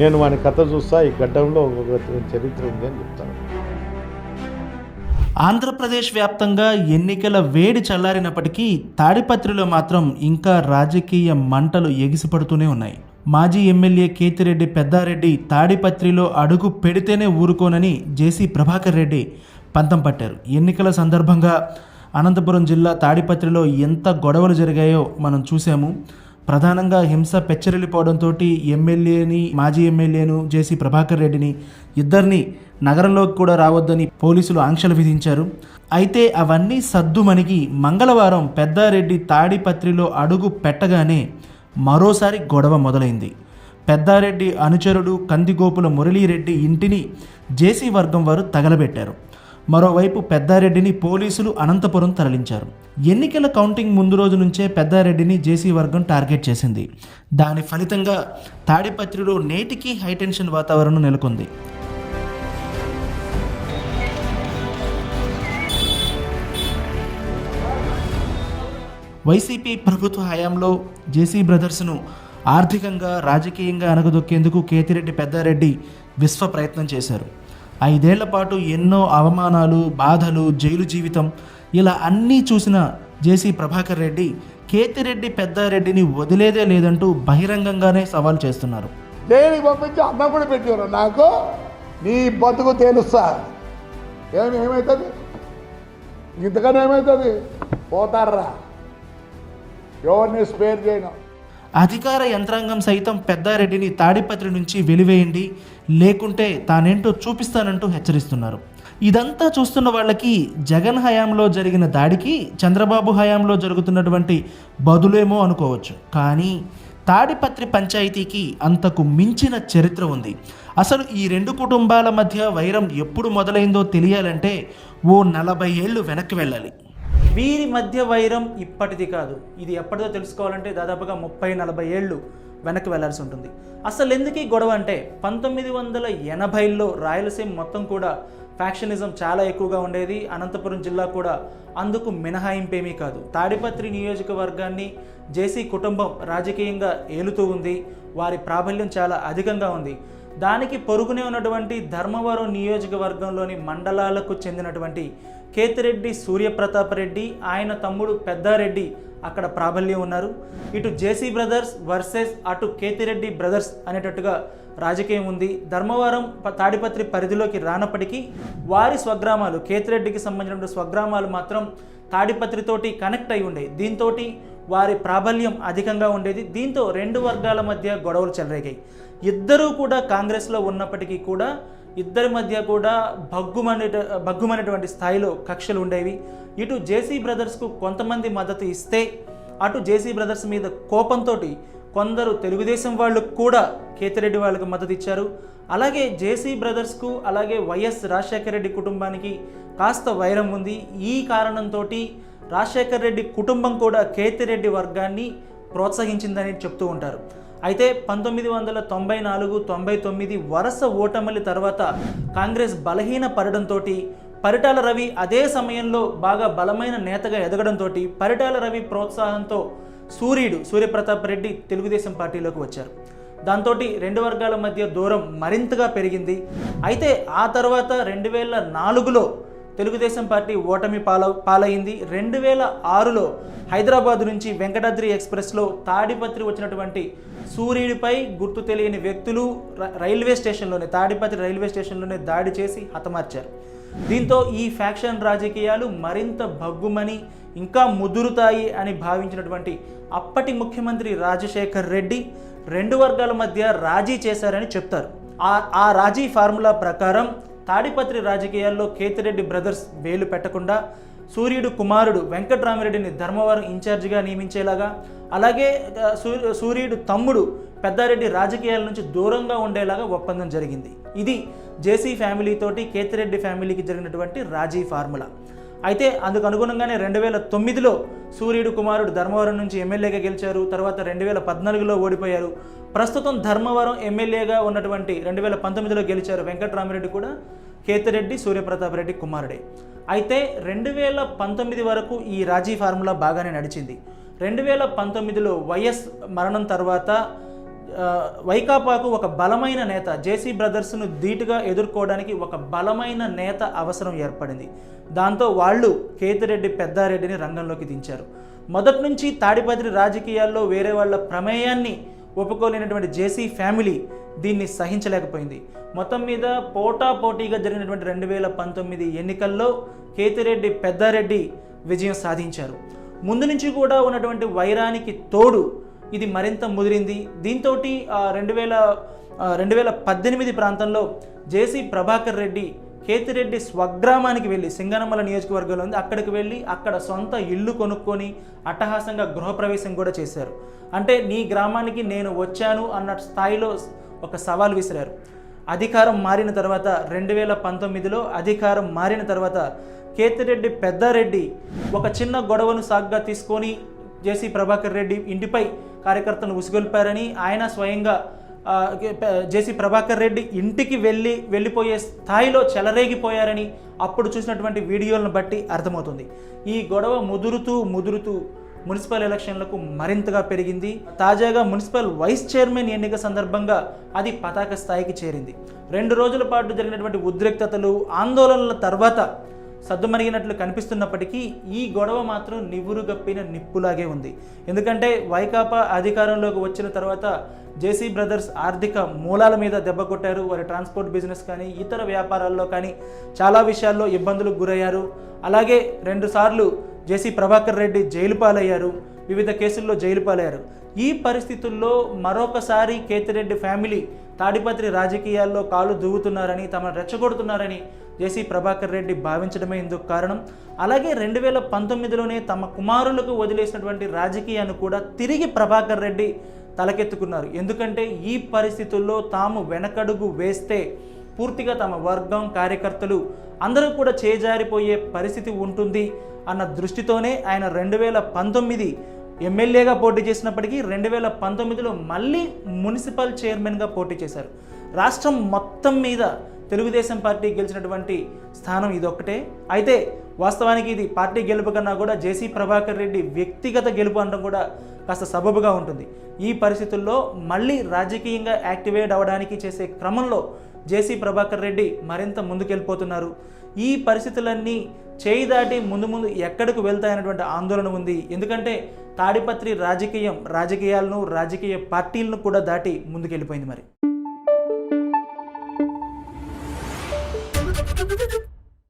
నేను వాని కథ చూస్తా ఈ ఘట్టంలో ఒక చరిత్ర ఉంది అని చెప్తాను. ఆంధ్రప్రదేశ్ వ్యాప్తంగా ఎన్నికల వేడి చల్లారినప్పటికీ తాడిపత్రిలో మాత్రం ఇంకా రాజకీయ మంటలు ఎగిసిపడుతూనే ఉన్నాయి. మాజీ ఎమ్మెల్యే కేతిరెడ్డి పెద్దారెడ్డి తాడిపత్రిలో అడుగు పెడితేనే ఊరుకోనని జేసీ ప్రభాకర్ రెడ్డి పంతం పట్టారు. ఎన్నికల సందర్భంగా అనంతపురం జిల్లా తాడిపత్రిలో ఎంత గొడవలు జరిగాయో మనం చూసాము ప్రధానంగా హింస పెచ్చరిల్లిపోవడంతో ఎమ్మెల్యేని మాజీ ఎమ్మెల్యేను జేసీ ప్రభాకర్ రెడ్డిని ఇద్దరిని నగరంలోకి కూడా రావద్దని పోలీసులు ఆంక్షలు విధించారు. అయితే అవన్నీ సద్దుమణిగి మంగళవారం పెద్దారెడ్డి తాడిపత్రిలో అడుగు పెట్టగానే మరోసారి గొడవ మొదలైంది. పెద్దారెడ్డి అనుచరుడు కందిగోపుల మురళీరెడ్డి ఇంటిని జేసీ వర్గం వారు తగలబెట్టారు. మరోవైపు పెద్దారెడ్డిని పోలీసులు అనంతపురం తరలించారు. ఎన్నికల కౌంటింగ్ ముందు రోజు నుంచే పెద్దారెడ్డిని జేసీ వర్గం టార్గెట్ చేసింది. దాని ఫలితంగా తాడిపత్రిలో నేటికి హైటెన్షన్ వాతావరణం నెలకొంది. వైసీపీ ప్రభుత్వ హయాంలో జేసీ బ్రదర్స్ను ఆర్థికంగా రాజకీయంగా అనగదొక్కేందుకు కేతిరెడ్డి పెద్దారెడ్డి విశ్వ ప్రయత్నం చేశారు. ఐదేళ్ళ పాటు ఎన్నో అవమానాలు బాధలు జైలు జీవితం ఇలా అన్నీ చూసిన జేసీ ప్రభాకర్ రెడ్డి కేతిరెడ్డి పెద్దారెడ్డిని వదిలేదే లేదంటూ బహిరంగంగానే సవాల్ చేస్తున్నారు. దేనికి పంపించి అన్నం కూడా పెట్టారు నాకు నీ బతుకు తెలుస్తా. ఏమి ఏమవుతుంది ఇంతకన్నా ఏమవుతుంది పోతారా? ఎవరిని స్పేర్ చేయను? అధికార యంత్రాంగం సైతం పెద్దారెడ్డిని తాడిపత్రి నుంచి వెలివేయండి లేకుంటే తానేంటో చూపిస్తానంటూ హెచ్చరిస్తున్నారు. ఇదంతా చూస్తున్న వాళ్ళకి జగన్ హయాంలో జరిగిన దాడికి చంద్రబాబు హయాంలో జరుగుతున్నటువంటి బదులేమో అనుకోవచ్చు. కానీ తాడిపత్రి పంచాయతీకి అంతకు మించిన చరిత్ర ఉంది. అసలు ఈ రెండు కుటుంబాల మధ్య వైరం ఎప్పుడు మొదలైందో తెలియాలంటే ఓ నలభై ఏళ్ళు వెనక్కి వెళ్ళాలి. వీరి మధ్య వైరం ఇప్పటిది కాదు. ఇది ఎప్పటిదో తెలుసుకోవాలంటే దాదాపుగా ముప్పై నలభై ఏళ్ళు వెనక్కి వెళ్ళాల్సి ఉంటుంది. అసలు ఎందుకు ఈ గొడవ అంటే పంతొమ్మిది వందల ఎనభైలో రాయలసీమ మొత్తం కూడా ఫ్యాక్షనిజం చాలా ఎక్కువగా ఉండేది. అనంతపురం జిల్లా కూడా అందుకు మినహాయింపేమీ కాదు. తాడిపత్రి నియోజకవర్గాన్ని జేసీ కుటుంబం రాజకీయంగా ఏలుతూ ఉంది. వారి ప్రాబల్యం చాలా అధికంగా ఉంది. దానికి పొరుగునే ఉన్నటువంటి ధర్మవరం నియోజకవర్గంలోని మండలాలకు చెందినటువంటి కేతిరెడ్డి సూర్యప్రతాప్ రెడ్డి ఆయన తమ్ముడు పెద్దారెడ్డి అక్కడ ప్రాబల్యం ఉన్నారు. ఇటు జేసీ బ్రదర్స్ వర్సెస్ అటు కేతిరెడ్డి బ్రదర్స్ అనేటట్టుగా రాజకీయం ఉంది. ధర్మవరం ప- తాడిపత్రి పరిధిలోకి రానప్పటికీ వారి స్వగ్రామాలు కేతిరెడ్డికి సంబంధించిన స్వగ్రామాలు మాత్రం తాడిపత్రితోటి కనెక్ట్ అయి ఉండేవి దీంతో వారి ప్రాబల్యం అధికంగా ఉండేది. దీంతో రెండు వర్గాల మధ్య గొడవలు చెలరేగాయి. ఇద్దరూ కూడా కాంగ్రెస్లో ఉన్నప్పటికీ కూడా ఇద్దరి మధ్య కూడా భగ్గుమనే భగ్గుమనేటువంటి స్థాయిలో కక్షలు ఉండేవి. ఇటు జేసీ బ్రదర్స్కు కొంతమంది మద్దతు ఇస్తే అటు జేసీ బ్రదర్స్ మీద కోపంతో కొందరు తెలుగుదేశం వాళ్ళు కూడా కేతిరెడ్డి వాళ్ళకు మద్దతు ఇచ్చారు. అలాగే జేసీ బ్రదర్స్కు అలాగే వైఎస్ రాజశేఖర రెడ్డి కుటుంబానికి కాస్త వైరం ఉంది. ఈ కారణంతో రాజశేఖర్ రెడ్డి కుటుంబం కూడా కేతిరెడ్డి వర్గాన్ని ప్రోత్సహించిందని చెప్తూ ఉంటారు. అయితే పంతొమ్మిది వందల తొంభై నాలుగు తొంభై తొమ్మిది వరుస ఓటమిల తర్వాత కాంగ్రెస్ బలహీన పడడంతో పరిటాల రవి అదే సమయంలో బాగా బలమైన నేతగా ఎదగడంతో పరిటాల రవి ప్రోత్సాహంతో సూర్యుడు సూర్యప్రతాప్ రెడ్డి తెలుగుదేశం పార్టీలోకి వచ్చారు. దాంతో రెండు వర్గాల మధ్య దూరం మరింతగా పెరిగింది. అయితే ఆ తర్వాత రెండు వేల నాలుగులో తెలుగుదేశం పార్టీ ఓటమి పాల పాలైంది. రెండు వేల ఆరులో హైదరాబాద్ నుంచి వెంకటాద్రి ఎక్స్ప్రెస్లో తాడిపత్రి వచ్చినటువంటి సూర్యుడిపై గుర్తు తెలియని వ్యక్తులు రైల్వే స్టేషన్లోనే తాడిపత్రి రైల్వే స్టేషన్లోనే దాడి చేసి హతమార్చారు. దీంతో ఈ ఫ్యాక్షన్ రాజకీయాలు మరింత భగ్గుమని ఇంకా ముదురుతాయి అని భావించినటువంటి అప్పటి ముఖ్యమంత్రి రాజశేఖర్ రెడ్డి రెండు వర్గాల మధ్య రాజీ చేశారని చెప్తారు. ఆ ఆ రాజీ ఫార్ములా ప్రకారం తాడిపత్రి రాజకీయాల్లో కేతిరెడ్డి బ్రదర్స్ వేలు పెట్టకుండా సూర్యుడు కుమారుడు వెంకట్రామిరెడ్డిని ధర్మవరం ఇన్ఛార్జిగా నియమించేలాగా అలాగే సూర్యుడు తమ్ముడు పెద్దారెడ్డి రాజకీయాల నుంచి దూరంగా ఉండేలాగా ఒప్పందం జరిగింది. ఇది జేసీ ఫ్యామిలీతోటి కేతిరెడ్డి ఫ్యామిలీకి జరిగినటువంటి రాజీ ఫార్ములా. అయితే అందుకు అనుగుణంగానే రెండు వేల తొమ్మిదిలో సూర్యుడు కుమారుడు ధర్మవరం నుంచి ఎమ్మెల్యేగా గెలిచారు. తర్వాత రెండు వేల పద్నాలుగులో ఓడిపోయారు. ప్రస్తుతం ధర్మవరం ఎమ్మెల్యేగా ఉన్నటువంటి రెండు వేల పంతొమ్మిదిలో గెలిచారు వెంకట్రామిరెడ్డి కూడా. కేతిరెడ్డి సూర్యప్రతాప్ రెడ్డి కుమారుడే. అయితే రెండు వేల పంతొమ్మిది వరకు ఈ రాజీ ఫార్ములా బాగానే నడిచింది. రెండు వేల పంతొమ్మిదిలో వైఎస్ మరణం తర్వాత వైకాపాకు ఒక బలమైన నేత జేసీ బ్రదర్స్ను ధీటుగా ఎదుర్కోవడానికి ఒక బలమైన నేత అవసరం ఏర్పడింది. దాంతో వాళ్ళు కేతిరెడ్డి పెద్దారెడ్డిని రంగంలోకి దించారు. మొదటి నుంచి తాడిపత్రి రాజకీయాల్లో వేరే వాళ్ళ ప్రమేయాన్ని ఒప్పుకోలేనటువంటి జేసీ ఫ్యామిలీ దీన్ని సహించలేకపోయింది. మొత్తం మీద పోటా పోటీగా జరిగినటువంటి రెండు వేల పంతొమ్మిది ఎన్నికల్లో కేతిరెడ్డి పెద్దారెడ్డి విజయం సాధించారు. ముందు నుంచి కూడా ఉన్నటువంటి వైరానికి తోడు ఇది మరింత ముదిరింది. దీంతో రెండు వేల రెండు వేల పద్దెనిమిది ప్రాంతంలో జేసీ ప్రభాకర్ రెడ్డి కేతిరెడ్డి స్వగ్రామానికి వెళ్ళి సింగనమల నియోజకవర్గంలో ఉంది. అక్కడికి వెళ్ళి అక్కడ సొంత ఇల్లు కొనుక్కొని అట్టహాసంగా గృహప్రవేశం కూడా చేశారు. అంటే నీ గ్రామానికి నేను వచ్చాను అన్న స్థాయిలో ఒక సవాల్ విసిరారు. అధికారం మారిన తర్వాత రెండు వేల పంతొమ్మిదిలో అధికారం మారిన తర్వాత కేతిరెడ్డి పెద్దారెడ్డి ఒక చిన్న గొడవను సాగ్గా తీసుకొని జేసీ ప్రభాకర్ రెడ్డి ఇంటిపై కార్యకర్తను ఉసిగొల్పారని ఆయన స్వయంగా జేసీ ప్రభాకర్ రెడ్డి ఇంటికి వెళ్ళి వెళ్ళిపోయే స్థాయిలో చెలరేగిపోయారని అప్పుడు చూసినటువంటి వీడియోలను బట్టి అర్థమవుతుంది. ఈ గొడవ ముదురుతూ ముదురుతూ మున్సిపల్ ఎలక్షన్లకు మరింతగా పెరిగింది. తాజాగా మున్సిపల్ వైస్ చైర్మన్ ఎన్నిక సందర్భంగా అది పతాక స్థాయికి చేరింది. రెండు రోజుల పాటు జరిగినటువంటి ఉద్రిక్తతలు ఆందోళనల తర్వాత సద్దుమణిగినట్లు కనిపిస్తున్నప్పటికీ ఈ గొడవ మాత్రం నివురుగప్పిన నిప్పులాగే ఉంది. ఎందుకంటే వైకాపా అధికారంలోకి వచ్చిన తర్వాత జేసీ బ్రదర్స్ ఆర్థిక మూలాల మీద దెబ్బ కొట్టారు. వారి ట్రాన్స్పోర్ట్ బిజినెస్ కానీ ఇతర వ్యాపారాల్లో కానీ చాలా విషయాల్లో ఇబ్బందులకు గురయ్యారు. అలాగే రెండుసార్లు జేసీ ప్రభాకర్ రెడ్డి జైలు పాలయ్యారు. వివిధ కేసుల్లో జైలు పాలయ్యారు. ఈ పరిస్థితుల్లో మరొకసారి కేతిరెడ్డి ఫ్యామిలీ తాడిపత్రి రాజకీయాల్లో కాలు దువ్వుతున్నారని తమను రెచ్చగొడుతున్నారని జేసీ ప్రభాకర్ రెడ్డి భావించడమే ఇందుకు కారణం. అలాగే రెండు వేల పంతొమ్మిదిలోనే తమ కుమారులకు వదిలేసినటువంటి రాజకీయాన్ని కూడా తిరిగి ప్రభాకర్ రెడ్డి తలకెత్తుకున్నారు. ఎందుకంటే ఈ పరిస్థితుల్లో తాము వెనకడుగు వేస్తే పూర్తిగా తమ వర్గం కార్యకర్తలు అందరూ కూడా చేజారిపోయే పరిస్థితి ఉంటుంది అన్న దృష్టితోనే ఆయన రెండు వేల పంతొమ్మిది ఎమ్మెల్యేగా పోటీ చేసినప్పటికీ రెండు వేల పంతొమ్మిదిలో మళ్ళీ మున్సిపల్ చైర్మన్గా పోటీ చేశారు. రాష్ట్రం మొత్తం మీద తెలుగుదేశం పార్టీ గెలిచినటువంటి స్థానం ఇదొక్కటే. అయితే వాస్తవానికి ఇది పార్టీ గెలుపు కన్నా కూడా జేసీ ప్రభాకర్ రెడ్డి వ్యక్తిగత గెలుపు అనడం కూడా కాస్త సబబుగా ఉంటుంది. ఈ పరిస్థితుల్లో మళ్ళీ రాజకీయంగా యాక్టివేట్ అవ్వడానికి చేసే క్రమంలో జేసీ ప్రభాకర్ రెడ్డి మరింత ముందుకెళ్ళిపోతున్నారు. ఈ పరిస్థితులన్నీ చేయి దాటి ముందు ముందు ఎక్కడికి వెళ్తాయన్నటువంటి ఆందోళన ఉంది. ఎందుకంటే తాడిపత్రి రాజకీయం రాజకీయాలను రాజకీయ పార్టీలను కూడా దాటి ముందుకెళ్ళిపోయింది మరి.